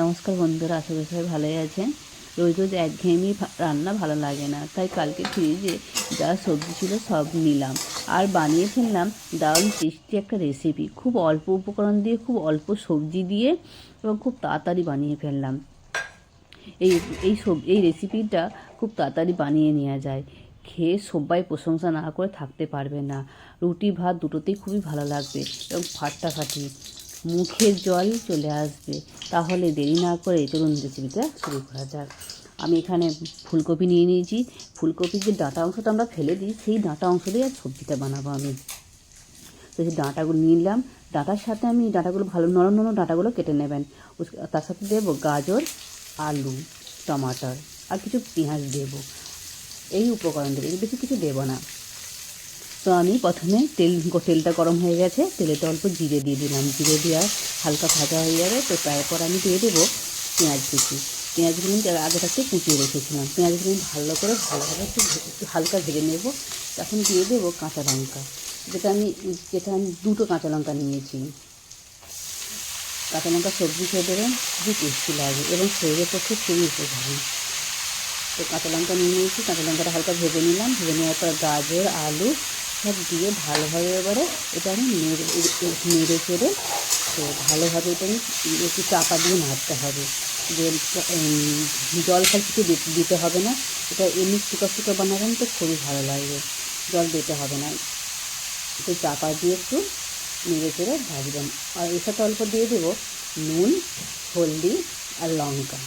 নমস্কার বন্ধুরা, আশা করি সবাই ভালোই আছেন। রোজ রোজ একঘেয়েমি রান্না ভালো লাগে না, তাই কালকে ফ্রিজে যা সবজি ছিল সব নিলাম। আর বানিয়ে ফেললাম দারুণ টেস্টি একটা রেসিপি খুব অল্প উপকরণ দিয়ে, খুব অল্প সবজি দিয়ে এবং খুব তাড়াতাড়ি বানিয়ে ফেললাম। এই এই সব, এই রেসিপিটা খুব তাড়াতাড়ি বানিয়ে নেওয়া যায়। খেয়ে সবাই প্রশংসা না করে থাকতে পারবে না। রুটি, ভাত দুটোতেই খুবই ভালো লাগবে এবং ফাটাফাটি। মুখের জল চলে আসবে। তাহলে দেরি না করে চলুন রেসিপিটা শুরু করা যাক। আমি এখানে ফুলকপি নিয়ে নিয়েছি। ফুলকপির যে ডাঁটা অংশটা আমরা ফেলে দিই, সেই ডাঁটা অংশ দিয়ে আজ সবজিটা বানাবো আমি। তো সেই ডাঁটাগুলো নিয়ে নিলাম। ডাঁটার সাথে আমি ডাঁটাগুলো ভালো নরম নরম ডাঁটাগুলো কেটে নেবেন। তার সাথে দেবো গাজর, আলু, টমাটার আর কিছু পেঁয়াজ দেবো। এই উপকরণ দেবো। বেশি কিছু দেবো না। তো আমি প্রথমে তেল তেলটা গরম হয়ে গেছে। তেলেতে অল্প জিরে দিয়ে দিলাম। জিরে দিয়ে হালকা ভাজা হয়ে যাবে। তো তারপর আমি দিয়ে দেবো পেঁয়াজ কুচি। পেঁয়াজগুলো আগে থাকতে কুচিয়ে রেখেছিলাম। পেঁয়াজগুলো ভালো করে ভালোভাবে একটু একটু হালকা ভেজে নেব। তখন দিয়ে দেবো কাঁচা লঙ্কা। যেটা আমি যেটা আমি দুটো কাঁচা লঙ্কা নিয়েছি। কাঁচা লঙ্কা সবজি খেয়ে দেবেন, খুবই টেস্টি লাগে এবং শরীরের পক্ষে খুবই উপকারী। তো কাঁচা লঙ্কা নিয়ে নিয়েছি। কাঁচা লঙ্কাটা হালকা ভেজে নিলাম। ভেজে নেওয়ার পর গাজর, আলু সব দিয়ে ভালোভাবে এবারে এটা আমি নেড়ে নেড়ে চেড়ে তো ভালোভাবে এটা আমি একটু চাপা দিয়ে নাড়তে হবে। যে জল ফল কিছু দিতে হবে না। এটা এমনি শুকা শুকা বানাবেন তো খুবই ভালো লাগবে। জল দিতে হবে না। একটু চাপা দিয়ে একটু নেড়ে চেড়ে ভাজবেন। আর এর সাথে অল্প দিয়ে দেবো নুন, হলদি আর লঙ্কা।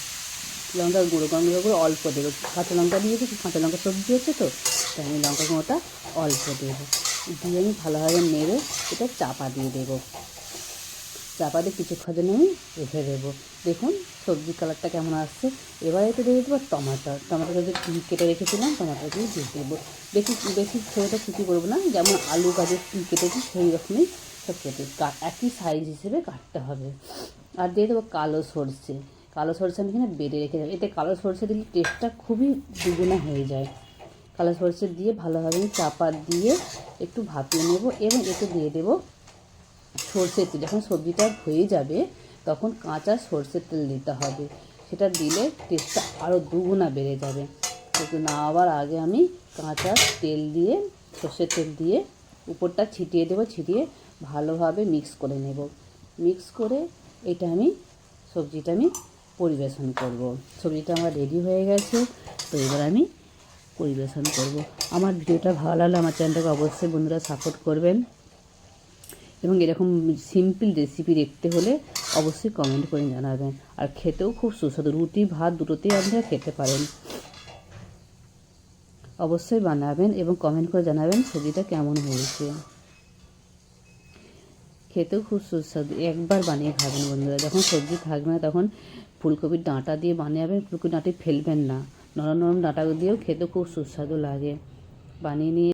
লঙ্কার গুঁড়ো লঙ্কা গুঁড়ো অল্প দেবো। কাঁচা লঙ্কা দিয়েছি কাঁচা লঙ্কা সবজি হচ্ছে তো, তাই আমি লঙ্কা গুঁড়োটা অল্প দেবো। দিয়ে আমি ভালোভাবে নেড়ে এটা চাপা দিয়ে দেবো। চাপা দিয়ে কিছুক্ষণ জন্য আমি রেখে দেবো। দেখুন, সবজি কালারটা কেমন আসছে। এবার এতে দিয়ে দেবো টমাটো। টমাটোটা যে কেটে রেখেছিলাম, টমাটো দিয়ে দিয়ে দেবো। বেশি বেশি ছোটোটা কুচি করব না, যেমন আলু গাজর কেটেছি, সেই রকমই সব কাট একই সাইজ হিসেবে কাটতে হবে। আর দিয়ে দেবো কালো সর্ষে। কালো সর্ষে আমি এখানে বেড়ে রেখে দেবো। এতে কালো সর্ষে দিলে টেস্টটা খুবই দুগুণা হয়ে যায়। কালো সর্ষে দিয়ে ভালোভাবে আমি চাপা দিয়ে একটু ভাপিয়ে নেব এবং এতে দিয়ে দেবো সর্ষের তেল। যখন সবজিটা হয়ে যাবে, তখন কাঁচা সর্ষের তেল দিতে হবে। সেটা দিলে টেস্টটা আরও দুগুণা বেড়ে যাবে। কিন্তু না আবার আগে আমি কাঁচা তেল দিয়ে, সর্ষের তেল দিয়ে উপরটা ছিটিয়ে দেবো, ছিটিয়ে ভালোভাবে মিক্স করে নেব। মিক্স করে এটা আমি, সবজিটা আমি পরিবেশন করব। সবজিটা আমার রেডি হয়ে গেছে, তো এবার আমি পরিবেশন করব। আমার ভিডিওটা ভালো লাগলে আমার চ্যানেলটাকে অবশ্যই বন্ধুরা সাপোর্ট করবেন। এবং এরকম সিম্পল রেসিপি দেখতে হলে অবশ্যই কমেন্ট করে জানাবেন। আর খেতেও খুব সুস্বাদু, রুটি, ভাত দুটোতেই আপনারা খেতে পারেন। অবশ্যই বানাবেন এবং কমেন্ট করে জানাবেন সবজিটা কেমন হয়েছে। খেতেও খুব সুস্বাদু। একবার বানিয়ে খাবেন বন্ধুরা। যখন সবজি থাকবে না, তখন ফুলকপির ডাঁটা দিয়ে বানাবেন ফুলকপির ডাঁটি ফেলবেন না। নরম নরম ডাঁটা দিয়েও খেতে খুব সুস্বাদু লাগে। বানিয়ে নিয়ে